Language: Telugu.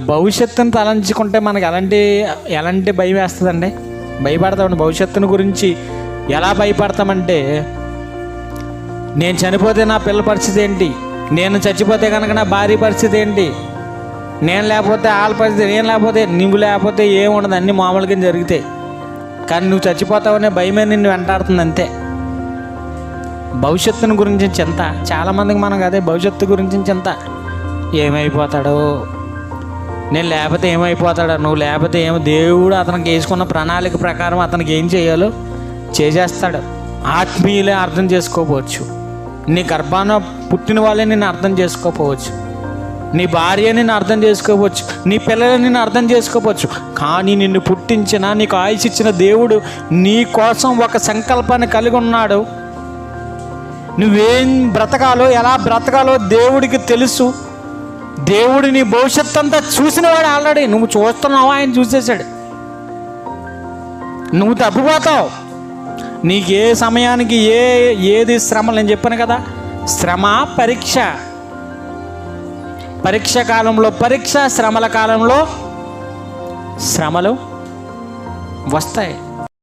భవిష్యత్తును తలంచుకుంటే మనకి ఎలాంటి ఎలాంటి భయం వేస్తుందండి? భయపడతామండి. భవిష్యత్తుని గురించి ఎలా భయపడతామంటే నేను చనిపోతే నా పిల్ల పరిస్థితి ఏంటి? నేను చచ్చిపోతే కనుక నా భార్య పరిస్థితి ఏంటి? నేను లేకపోతే వాళ్ళ పరిస్థితి నేను లేకపోతే నువ్వు లేకపోతే ఏముండదు అన్ని మామూలుగా జరిగితే కానీ నువ్వు చచ్చిపోతావనే భయమే నిన్ను వెంటాడుతుంది అంతే. భవిష్యత్తుని గురించి చింత. చాలామందికి మనకు అదే భవిష్యత్తు గురించి చింత. ఏమైపోతాడో నేను లేకపోతే ఏమైపోతాడో? నువ్వు లేకపోతే ఏమో? దేవుడు అతనికి వేసుకున్న ప్రణాళిక ప్రకారం అతనికి ఏం చేయాలో చేసేస్తాడు. ఆత్మీయులే అర్థం చేసుకోపోవచ్చు నీ గర్భాన పుట్టిన వాళ్ళే నేను అర్థం చేసుకోపోవచ్చు నీ భార్య నేను అర్థం చేసుకోవచ్చు నీ పిల్లలు నేను అర్థం చేసుకోవచ్చు కానీ నిన్ను పుట్టించిన నీకు ఆయుష్ ఇచ్చిన దేవుడు నీ కోసం ఒక సంకల్పాన్ని కలిగి ఉన్నాడు. నువ్వేం బ్రతకాలో ఎలా బ్రతకాలో దేవుడికి తెలుసు. దేవుడు నీ భవిష్యత్తు అంతా చూసినవాడు ఆల్రెడీ. నువ్వు చూస్తున్నావు ఆయన చూసేశాడు. నువ్వు తప్పిపోతావు. నీకు ఏ సమయానికి ఏ ఏది శ్రమలు నేను చెప్పాను కదా శ్రమ పరీక్ష. పరీక్ష కాలంలో పరీక్ష శ్రమల కాలంలో శ్రమలు వస్తాయి.